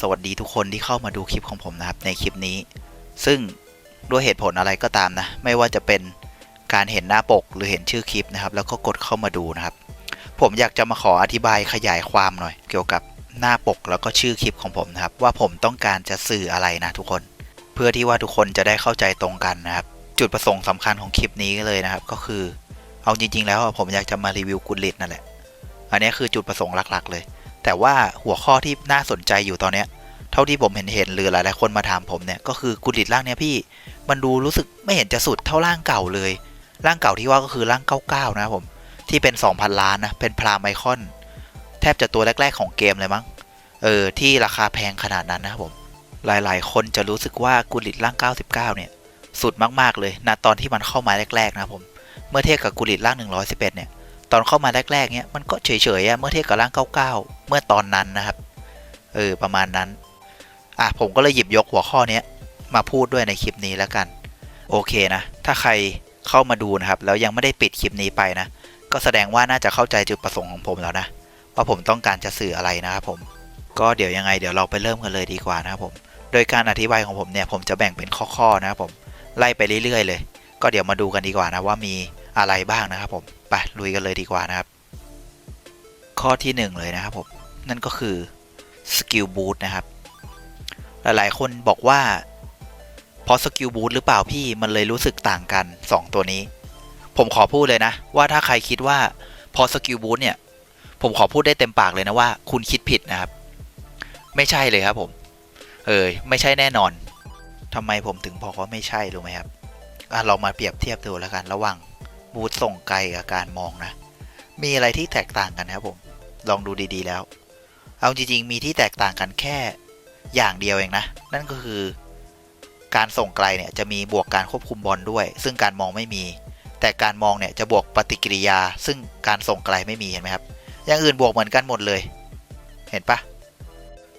สวัสดีทุกคนที่เข้ามาดูคลิปของผมนะครับในคลิปนี้ ซึ่งด้วยเหตุผลอะไรก็ตามนะ ไม่ว่าจะเป็นการเห็นหน้าปกหรือเห็นชื่อคลิปนะครับ แล้วก็กดเข้ามาดูนะครับ ผมอยากจะมาขออธิบายขยายความหน่อย เกี่ยวกับหน้าปกแล้วก็ชื่อคลิปของผมนะครับ ว่าผมต้องการจะสื่ออะไรนะทุกคน เพื่อที่ว่าทุกคนจะได้เข้าใจตรงกันนะครับ จุดประสงค์สำคัญของคลิปนี้เลยนะครับ ก็คือเอาจริง ๆ แล้วผมอยากจะมารีวิวกุลิตนั่นแหละอันนี้คือจุดประสงค์หลัก ๆ เลย แต่ว่าหัวข้อที่น่าสนใจอยู่ตอนเนี้ย เท่าที่ผมเห็นเห็นหรือหลายๆคนมาถามผมเนี่ยก็คือกุลิตร่างเนี้ยพี่มันดูรู้สึกไม่เห็นจะสุดเท่าร่างเก่าเลย ร่างเก่าที่ว่าก็คือร่าง 99 นะครับผม ที่เป็น 2,000 ล้านนะ เป็นพรามไอคอน แทบจะตัวแรก ๆ ของเกมเลยมั้ง เออ ที่ราคาแพงขนาดนั้นนะครับผม หลายๆ คนจะรู้สึกว่ากุลิตร่าง 99 เนี่ย สุดมากๆเลยนะตอนที่มันเข้ามาแรก ๆ นะครับผม เมื่อเทียบกับกุลิตร่าง 111 เนี่ย ตอนเข้ามาแรกๆเนี่ยมันก็เฉยๆอะเมื่อเทียบกับร่าง 99 เมื่อตอนนั้นนะครับ เออประมาณนั้น อะผมก็เลยหยิบยกหัวข้อเนี้ยมาพูดด้วยในคลิปนี้แล้วกัน โอเคนะ ถ้าใครเข้ามาดูนะครับ แล้วยังไม่ได้ปิดคลิปนี้ไปนะ ก็แสดงว่าน่าจะเข้าใจจุดประสงค์ของผมแล้วนะว่าผมต้องการจะสื่ออะไรนะครับผม ก็เดี๋ยวยังไงเดี๋ยวเราไปเริ่มกันเลยดีกว่านะครับผม โดยการอธิบายของผมเนี่ยผมจะแบ่งเป็นข้อๆนะครับผมไล่ไปเรื่อยๆ เลย ก็เดี๋ยวมาดูกันดีกว่านะว่ามีอะไรบ้างนะครับผม ไปลุยกันเลยดีกว่านะครับ ข้อที่หนึ่งเลยนะครับผมนั่นก็คือสกิลบูทนะครับ หลายๆ คนบอกว่าเพราะสกิลบูทหรือเปล่าพี่มันเลยรู้สึกต่างกัน 2 ตัวนี้ ผมขอพูดเลยนะ ว่าถ้าใครคิดว่าพอสกิลบูทเนี่ย ผมขอพูดได้เต็มปากเลยนะว่า คุณคิดผิดนะครับ ไม่ใช่เลยครับผม เออไม่ใช่แน่นอนทำไมผมถึงบอกว่าไม่ใช่รู้ไหมครับอะลองมาเปรียบเทียบดูแล้วกันระหว่าง บูทส่งไกลกับการมองนะ มีอะไรที่แตกต่างกันนะครับผม ลองดูดีๆแล้ว เอาจริงๆ มีที่แตกต่างกันแค่อย่างเดียวเองนะ นั่นก็คือการส่งไกลเนี่ยจะมีบวกการควบคุมบอลด้วย ซึ่งการมองไม่มี แต่การมองเนี่ยจะบวกปฏิกิริยา ซึ่งการส่งไกลไม่มีเห็นไหมครับ อย่างอื่นบวกเหมือนกันหมดเลย เห็นปะ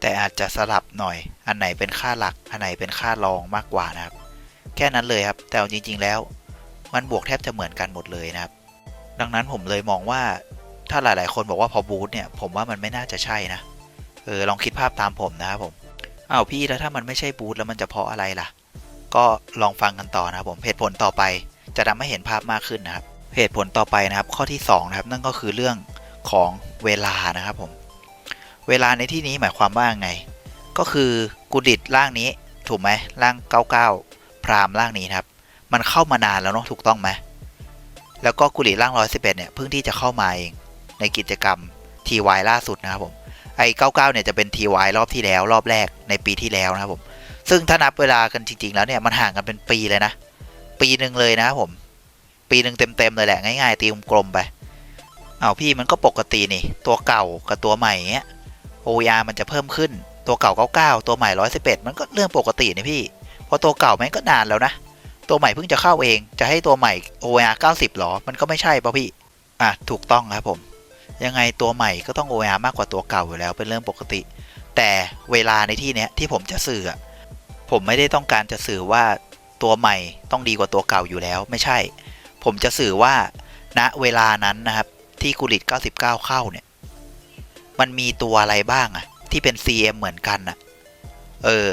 แต่อาจจะสลับหน่อย อันไหนเป็นค่าหลัก อันไหนเป็นค่ารองมากกว่านะครับ แค่นั้นเลยครับ แต่เอาจริง ๆ แล้ว มันบวกแทบจะเหมือนกันหมดเลยนะครับ ดังนั้นผมเลยมองว่าถ้าหลาย ๆ คนบอกว่าพอบูทเนี่ย ผมว่ามันไม่น่าจะใช่นะเออลองคิดภาพตามผมนะครับผมอ้าวพี่แล้วถ้ามันไม่ใช่บูทแล้วมันจะเพราะอะไรล่ะ ก็ลองฟังกันต่อนะครับผมเหตุผลต่อไปจะทำให้เห็นภาพมากขึ้นนะครับเหตุผลต่อไปนะครับ ข้อที่2นะครับนั่นก็คือเรื่องของเวลานะครับผม เวลาในที่นี้หมายความว่าไง ก็คือกุดิตร่างนี้ถูกไหมร่าง 99 พรามร่างนี้นะครับ มันเข้ามานานแล้วเนาะถูกต้องไหมแล้วก็กุหลิร่าง111เอ็ดเนี่ยเพิ่งที่จะเข้ามาเองในกิจกรรม TY ล่าสุดนะครับผมไอ้99เนี่ยจะเป็น TY รอบที่แล้วรอบแรกในปีที่แล้วนะครับผมซึ่งถ้านับเวลากันจริง ๆ แล้วเนี่ยมันห่างกันเป็นปีเลยนะ ปีหนึ่งเลยนะครับผม ปีหนึ่งเต็มๆเลยแหละง่ายๆตีกลมๆไปเอาพี่มันก็ปกตินี่ ตัวเก่ากับตัวใหม่เงี้ย OER มันจะเพิ่มขึ้นตัวเก่า 99 ตัวใหม่ 111 มันก็เรื่องปกตินี่พี่เพราะตัวเก่าแม่งก็นานแล้วนะ ตัวใหม่เพิ่งจะเข้าเอง จะให้ตัวใหม่ OR 90หรอ มันก็ไม่ใช่ป่ะพี่ อะ ถูกต้องครับผม ยังไงตัวใหม่ก็ต้อง OR มากกว่าตัวเก่าอยู่แล้วเป็นเรื่องปกติ แต่เวลาในที่เนี้ยที่ผมจะสื่อ ผมไม่ได้ต้องการจะสื่อว่าตัวใหม่ต้องดีกว่าตัวเก่าอยู่แล้ว ไม่ใช่ ผมจะสื่อว่าณเวลานั้นนะครับ ที่กุลิต99 เข้าเนี่ย มันมีตัวอะไรบ้างอะที่เป็น CM เหมือนกันอะเออ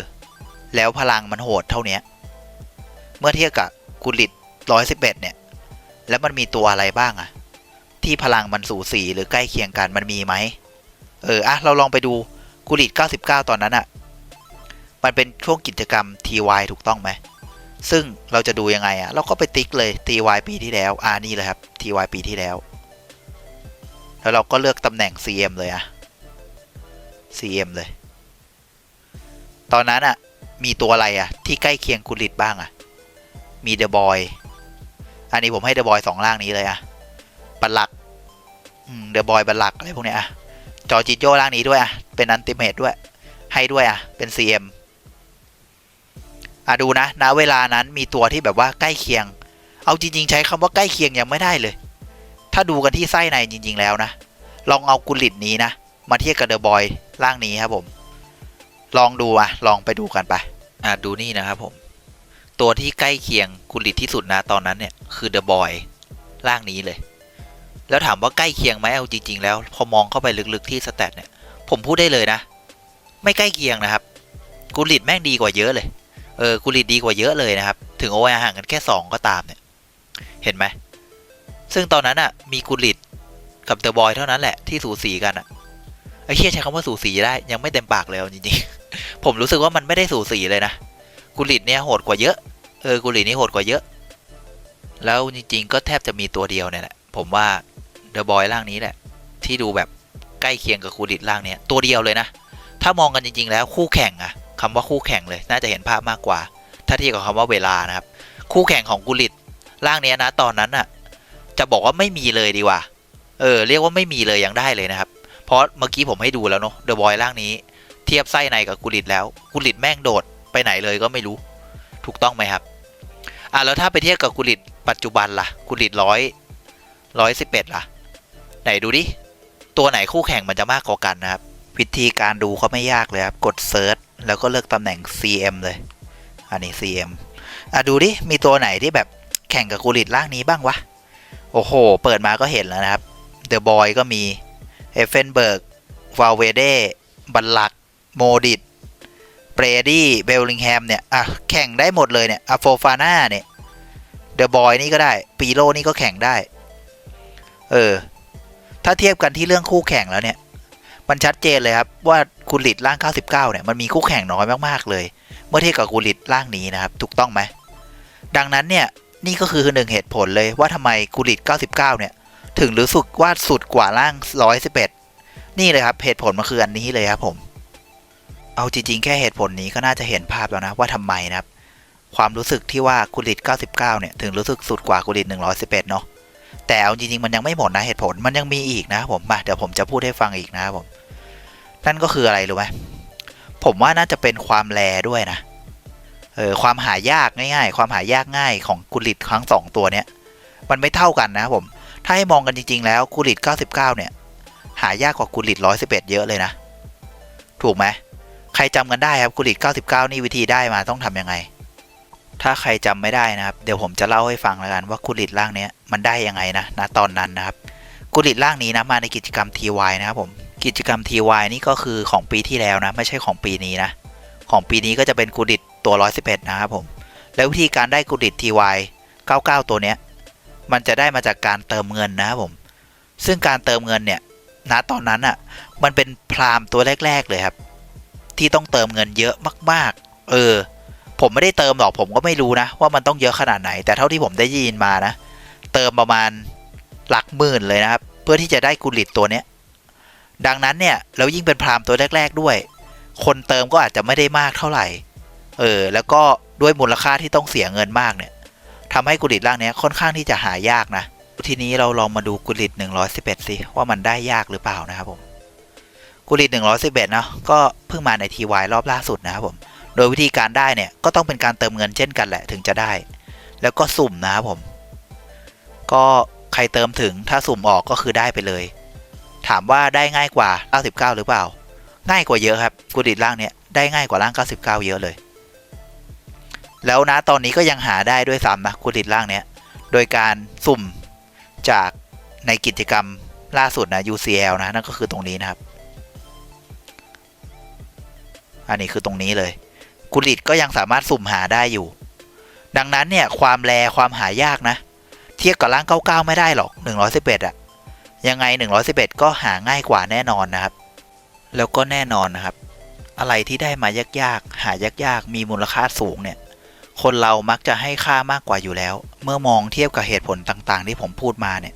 แล้วพลังมันโหดเท่าเนี้ย เมื่อเทียบกับกุลิตร้อยสิบเอ็ดเนี่ย แล้วมันมีตัวอะไรบ้างอะที่พลังมันสูสีหรือใกล้เคียงกันมันมีไหม เออ อะ เราลองไปดูกุลิตเก้าสิบเก้าตอนนั้นอะมันเป็นช่วงกิจกรรม TY ถูกต้องไหม ซึ่งเราจะดูยังไงอะเราก็ไปติ๊กเลย TY ปีที่แล้ว อ่านี่เลยครับ TY ปีที่แล้ว แล้วเราก็เลือกตำแหน่ง CM เลยอะ CM เลย ตอนนั้นอะมีตัวอะไรอะที่ใกล้เคียงกุลิตบ้างอะ มีเดอะบอยอันนี้ผมให้เดอะบอยสองล่างนี้เลยอะบัลลักเดอะบอยบัลลักอะไรพวกเนี้ยอะจอจิโจ้ล่างนี้ด้วยอะเป็นอันติเมตด้วย ให้ด้วยอะเป็น CM อะดูนะณเวลานั้นมีตัวที่แบบว่าใกล้เคียง เอาจริง ๆ ใช้คำว่าใกล้เคียงยังไม่ได้เลย ถ้าดูกันที่ไส้ในจริง ๆ แล้วนะ ลองเอากุลิตนี้นะ มาเทียบกับเดอะบอยล่างนี้ครับผม ลองดูอะลองไปดูกันไปอะดูนี่นะครับผม ตัวที่ใกล้เคียงกุลิตที่สุดนะตอนนั้นเนี่ยคือเดอะบอยล่างนี้เลย แล้วถามว่าใกล้เคียงไหมเอาจริง ๆ แล้ว พอมองเข้าไปลึกๆที่สแตทเนี่ยผมพูดได้เลยนะ ไม่ใกล้เคียงนะครับกุลิตแม่งดีกว่าเยอะเลย เออกุลิตดีกว่าเยอะเลยนะครับ ถึงโอไอห่างกันแค่ 2 ก็ตามเนี่ย เห็นไหม ซึ่งตอนนั้นอะ มีกุลิตกับเดอะบอยเท่านั้นแหละที่สูสีกันอะไอ้เคียใช้คำว่าสูสีได้ยังไม่เต็มปากเลยจริงๆ ผมรู้สึกว่ามันไม่ได้สูสีเลยนะ กุลิตเนี่ยโหดกว่าเยอะ เออกุลิตนี่โหดกว่าเยอะ แล้วจริงๆก็แทบจะมีตัวเดียวเนี่ยแหละ ผมว่าเดอะบอยล่างนี้แหละ ที่ดูแบบใกล้เคียงกับกุลิตล่างเนี้ยตัวเดียวเลยนะ ถ้ามองกันจริง ๆ แล้วคู่แข่งอะคำว่าคู่แข่งเลย น่าจะเห็นภาพมากกว่า ถ้าเทียบกับคำว่าเวลานะครับ คู่แข่งของกุลิตร่างเนี้ยนะตอนนั้นอะจะบอกว่าไม่มีเลยดีกว่า เออ เรียกว่าไม่มีเลยยังได้เลยนะครับ เพราะเมื่อกี้ผมให้ดูแล้วเนาะเดอะบอยร่างนี้ เทียบไส้ในกับกุลิตแล้วกุลิตแม่งโดด ไปไหนเลยก็ไม่รู้ ถูกต้องไหมครับอะแล้วถ้าไปเทียบกับกุลิตปัจจุบันล่ะ กุลิตร้อยร้อยสิบเอ็ดล่ะ ไหนดูดิ ตัวไหนคู่แข่งมันจะมากกว่ากันนะครับ วิธีการดูก็ไม่ยากเลยครับ กดเซิร์ชแล้วก็เลือกตำแหน่ง CM เลย อันนี้ CM อะดูดิ มีตัวไหนที่แบบแข่งกับกูริตล่างนี้บ้างวะ โอ้โห เปิดมาก็เห็นแล้วนะครับ เดอะบอยก็มี เอฟเฟนเบิร์ก วาเวเด บัลลัก โมดิต เบรดี้เบลลิงแฮมเนี่ยอะแข่งได้หมดเลยเนี่ยอะโฟฟาน่าเนี่ยเดอะบอยนี่ก็ได้ปีโลนี่ก็แข่งได้ เออ ถ้าเทียบกันที่เรื่องคู่แข่งแล้วเนี่ย มันชัดเจนเลยครับว่ากุลิตร่าง 99 เนี่ยมันมีคู่แข่งน้อยมากๆเลย เมื่อเทียบกับกุลิตร่างนี้นะครับ ถูกต้องไหมดังนั้นเนี่ยนี่ก็คือหนึ่งเหตุผลเลยว่าทำไมกุลิต99 เนี่ย ถึงรู้สึกว่าสุดกว่าร่าง 111 นี่เลยครับเหตุผลมันคืออันนี้เลยครับผม เอาจริงๆ แค่เหตุผลนี้ก็น่าจะเห็นภาพแล้วนะว่าทำไมนะครับ ความรู้สึกที่ว่ากุลิต 99 เนี่ย ถึงรู้สึกสุดกว่ากุลิต 111 เนาะแต่เอาจริงๆ มันยังไม่หมดนะเหตุผลมันยังมีอีกนะผมมาเดี๋ยวผมจะพูดให้ฟังอีกนะครับผม นั่นก็คืออะไรรู้ไหมผมว่าน่าจะเป็นความแรด้วยนะเออความหายากง่ายๆ ความหายากง่ายของกุลิตครั้งสองตัวเนี้ยมันไม่เท่ากันนะผม ถ้าให้มองกันจริง ๆ แล้วกุลิต 99 เนี่ย หายากกว่ากุลิต 111 เยอะเลยนะ ถูกไหม ใครจำกันได้ครับกุลิต99 นี่วิธีได้มาต้องทำยังไง ถ้าใครจำไม่ได้นะครับ เดี๋ยวผมจะเล่าให้ฟังแล้วกันว่ากุลิตร่างเนี้ยมันได้ยังไงนะณตอนนั้นนะครับ กุลิตร่างนี้นะมาในกิจกรรม TY นะครับผมกิจกรรม TY นี่ก็คือของปีที่แล้วนะ ไม่ใช่ของปีนี้นะ ของปีนี้ก็จะเป็นกุลิตตัว 111 นะครับผม แล้ววิธีการได้กุลิต TY 99 ตัวเนี้ยมันจะได้มาจากการเติมเงินนะครับผม ซึ่งการเติมเงินเนี่ยณตอนนั้นอะ่ะมันเป็นพรามตัวแรก ๆ เลยครับ ที่ต้องเติมเงินเยอะมาก ๆ เออ ผมไม่ได้เติมหรอกผมก็ไม่รู้นะ ว่ามันต้องเยอะขนาดไหน แต่เท่าที่ผมได้ยินมานะ เติมประมาณหลักหมื่นเลยนะครับ เพื่อที่จะได้กุลิตตัวเนี้ย ดังนั้นเนี่ยแล้วยิ่งเป็นพรามตัวแรก ๆด้วย คนเติมก็อาจจะไม่ได้มากเท่าไหร่ เออ แล้วก็ด้วยมูลค่าที่ต้องเสียเงินมากเนี่ยทำให้กุลิตร่างเนี้ยค่อนข้างที่จะหายากนะทีนี้เราลองมาดูกุลิต111สิว่ามันได้ยากหรือเปล่านะครับผม กุลิต111เนาะก็เพิ่งมาในทีวรอบล่าสุดนะครับผม โดยวิธีการได้เนี่ยก็ต้องเป็นการเติมเงินเช่นกันแหละถึงจะได้ แล้วก็สุ่มนะครับผม ก็ใครเติมถึงถ้าสุ่มออกก็คือได้ไปเลย ถามว่าได้ง่ายกว่า 99 หรือเปล่า ง่ายกว่าเยอะครับกุลิตร่างเนี้ยได้ง่ายกว่าร่าง 99 เยอะเลย แล้วนะตอนนี้ก็ยังหาได้ด้วยซ้ำนะกุลิตร่างเนี้ยโดยการสุ่มจากในกิจกรรมล่าสุดนะ UCL นะนั่นก็คือตรงนี้นะครับ อันนี้คือตรงนี้เลยกุลิตก็ยังสามารถสุ่มหาได้อยู่ ดังนั้นเนี่ย ความแรความหายากนะ เทียบกับร่าง 99 ไม่ได้หรอก 111อะยังไง 111 ก็หาง่ายกว่าแน่นอนนะครับ แล้วก็แน่นอนนะครับ อะไรที่ได้มายากๆ หายากๆ มีมูลค่าสูงเนี่ย คนเรามักจะให้ค่ามากกว่าอยู่แล้ว เมื่อมองเทียบกับเหตุผลต่างๆ ที่ผมพูดมาเนี่ย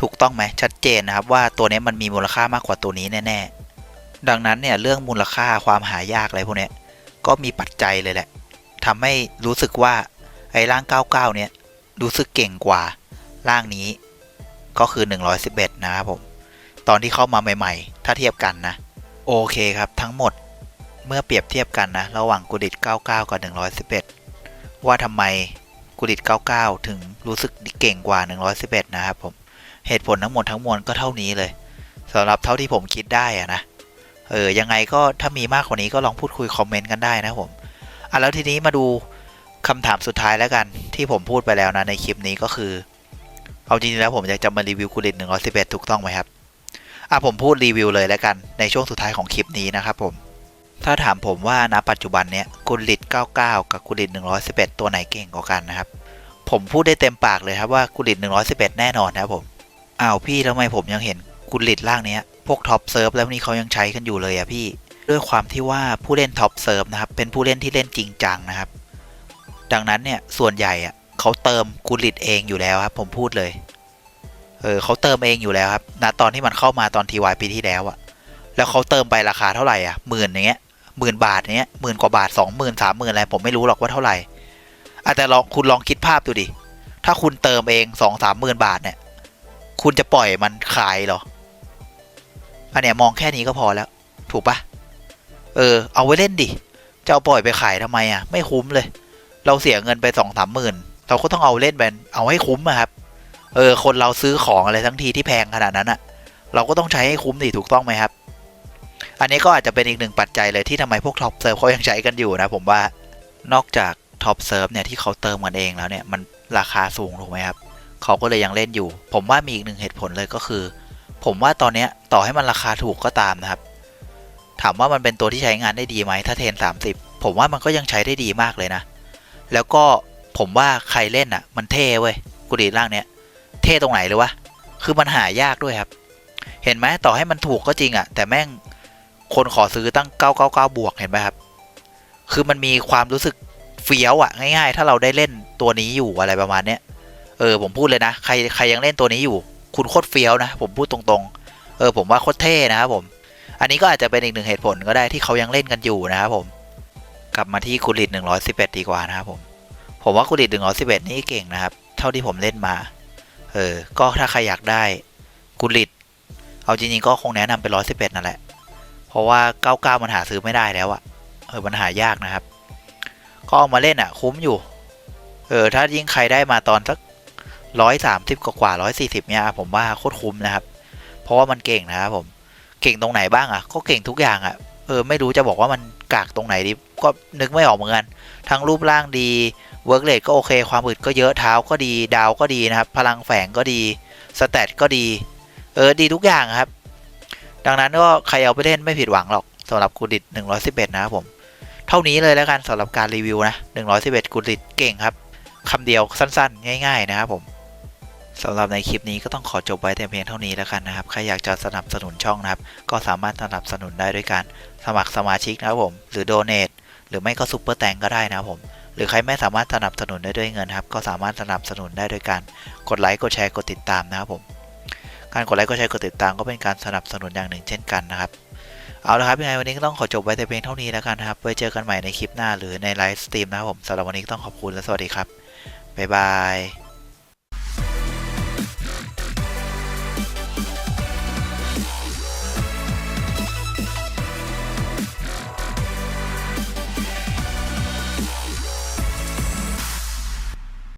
ถูกต้องไหมชัดเจนนะครับว่าตัวนี้มันมีมูลค่ามากกว่าตัวนี้แน่ๆ ดังนั้นเนี่ยเรื่องมูลค่าความหายากอะไรพวกนี้ก็มีปัจจัยเลยแหละทำให้รู้สึกว่าไอ้ร่าง 99 เนี่ยรู้สึกเก่งกว่าร่างนี้ก็คือ 111 นะครับผม ตอนที่เข้ามาใหม่ ๆ ถ้าเทียบกันนะ โอเคครับทั้งหมดเมื่อเปรียบเทียบกันนะ ระหว่างกุดิต99 กับ 111 ว่าทำไมกุดิต99 ถึงรู้สึกเก่งกว่า 111 นะครับผม เหตุผลทั้งหมดทั้งมวลก็เท่านี้เลยสำหรับเท่าที่ผมคิดได้อะนะ เออยังไงก็ถ้ามีมากกว่านี้ก็ลองพูดคุยคอมเมนต์กันได้นะผมอะแล้วทีนี้มาดูคำถามสุดท้ายแล้วกัน ที่ผมพูดไปแล้วนะในคลิปนี้ก็คือ เอาจริงๆแล้วผมอยากจะมารีวิวกุลิต111ถูกต้องไหมครับอะผมพูดรีวิวเลยแล้วกันในช่วงสุดท้ายของคลิปนี้นะครับผมถ้าถามผมว่าณปัจจุบันเนี้ยกุลิต 99 กับกุลิต 111 ตัวไหนเก่งกว่ากันนะครับ ผมพูดได้เต็มปากเลยครับว่ากุลิต 111 แน่นอนนะครับผมอ้าวพี่ทำไมผมยังเห็นกุลิตล่างเนี้ย พวกท็อปเซิร์ฟแล้วนี่เขายังใช้กันอยู่เลยอะพี่ ด้วยความที่ว่าผู้เล่นท็อปเซิร์ฟนะครับ เป็นผู้เล่นที่เล่นจริงจังนะครับ ดังนั้นเนี่ยส่วนใหญ่อะเขาเติมกุลิตเองอยู่แล้วครับ ผมพูดเลย เออเขาเติมเองอยู่แล้วครับณตอนที่มันเข้ามาตอนทีวายปีที่แล้วอะแล้วเขาเติมไปราคาเท่าไหร่อะหมื่นอย่างเงี้ยหมื่นบาทเนี้ยหมื่นกว่าบาทสองหมื่นสามหมื่นอะไรผมไม่รู้หรอกว่าเท่าไหร่อะแต่ลองคุณลองคิดภาพดูดิ ถ้าคุณเติมเองสองสามหมื่นบาทเนี่ย คุณจะปล่อยมันขายเหรอ อันเนี้ยมองแค่นี้ก็พอแล้ว ถูกปะเออ เอาไว้เล่นดิ จะเอาปล่อยไปขายทำไมอะ ไม่คุ้มเลย เราเสียเงินไปสองสามหมื่น เราก็ต้องเอาเล่นแบนเอาให้คุ้มอะครับ เออ คนเราซื้อของอะไรทั้งทีที่แพงขนาดนั้นอะเราก็ต้องใช้ให้คุ้มดิถูกต้องไหมครับ อันนี้ก็อาจจะเป็นอีกหนึ่งปัจจัยเลยที่ทำไมพวกท็อปเซิร์ฟเขายังใช้กันอยู่นะผมว่านอกจากท็อปเซิร์ฟเนี่ยที่เขาเติมกันเองแล้วเนี่ยมันราคาสูงถูกไหมครับเขาก็เลยยังเล่นอยู่ ผมว่ามีอีกหนึ่งเหตุผลเลยก็คือ ผมว่าตอนนี้ต่อให้มันราคาถูกก็ตามนะครับ ถามว่ามันเป็นตัวที่ใช้งานได้ดีไหมถ้าเทน 30 ผมว่ามันก็ยังใช้ได้ดีมากเลยนะ แล้วก็ผมว่าใครเล่นอะ มันเท่เว้ยกุดีร่างเนี้ยเท่ตรงไหนเลยวะคือมันหายากด้วยครับ เห็นไหมต่อให้มันถูกก็จริงอะ แต่แม่งคนขอซื้อตั้ง 999 บวกเห็นไหมครับ คือมันมีความรู้สึกเฟี้ยวอะง่าย ๆ ถ้าเราได้เล่นตัวนี้อยู่อะไรประมาณเนี้ยเออผมพูดเลยนะ ใครใครยังเล่นตัวนี้อยู่ คุณโคตรเฟี้ยวนะ ผมพูดตรงๆ เออผมว่าโคตรเท่นะครับผม อันนี้ก็อาจจะเป็นอีกหนึ่งเหตุผลก็ได้ที่เขายังเล่นกันอยู่นะครับผม กลับมาที่กุลิต111 ดีกว่านะครับผม ผมว่ากุลิต111 นี่เก่งนะครับ เท่าที่ผมเล่นมา เออ ก็ถ้าใครอยากได้กุลิต เอาจริงๆก็คงแนะนำเป็น111 นั่นแหละ เพราะว่า 99 มันหาซื้อไม่ได้แล้วอะเออมันหายากนะครับ ก็เอามาเล่นอะคุ้มอยู่ เออถ้ายิ่งใครได้มาตอนสัก ร้อยสามสิบกว่าร้อยสี่สิบเนี่ยผมว่าโคตรคุ้มนะครับ เพราะว่ามันเก่งนะครับผม เก่งตรงไหนบ้างอะ ก็เก่งทุกอย่างอะ เออ ไม่รู้จะบอกว่ามันกากตรงไหนดี ก็นึกไม่ออกเหมือนกัน ทั้งรูปร่างดี เวิร์กเลทก็โอเค ความอึดก็เยอะเท้าก็ดี ดาวก็ดีนะครับ พลังแฝงก็ดี สเตตก็ดี เออ ดีทุกอย่างครับ ดังนั้นก็ใครเอาไปเล่นไม่ผิดหวังหรอกสำหรับกูดิต111 นะครับผม เท่านี้เลยแล้วกันสำหรับการรีวิวนะ 111กูดิตเก่งครับคำเดียวสั้นๆ ง่าย ๆ นะครับผม สำหรับในคลิปนี้ก็ต้องขอจบไว้แต่เพียงเท่านี้แล้วกันนะครับ ใครอยากจะสนับสนุนช่องนะครับ ก็สามารถสนับสนุนได้ด้วยการสมัครสมาชิกนะครับผม หรือโดเน a หรือไม่ก็ซุปเปอร์แตงก็ได้นะครับผม หรือใครไม่สามารถสนับสนุนได้ด้วยเงินครับ ก็สามารถสนับสนุนได้ด้วยการกดไลค์กดแชร์กดติดตามนะครับผม การกดไลค์กดแชร์กดติดตามก็เป็นการสนับสนุนอย่างหนึ่งเช่นกันนะครับ เอาละครับยังไงวันนี้ก็ต้องขอจบไว้แต่เพียงเท่านี้แล้วกันนะครับ ไว้เจอกันใหม่ในคลิปหน้าหรือในไลฟ์สตรีมนะครับผมสำหรับวันนี้ต้องขอบคุณและสวัสดีครับบ๊ายบาย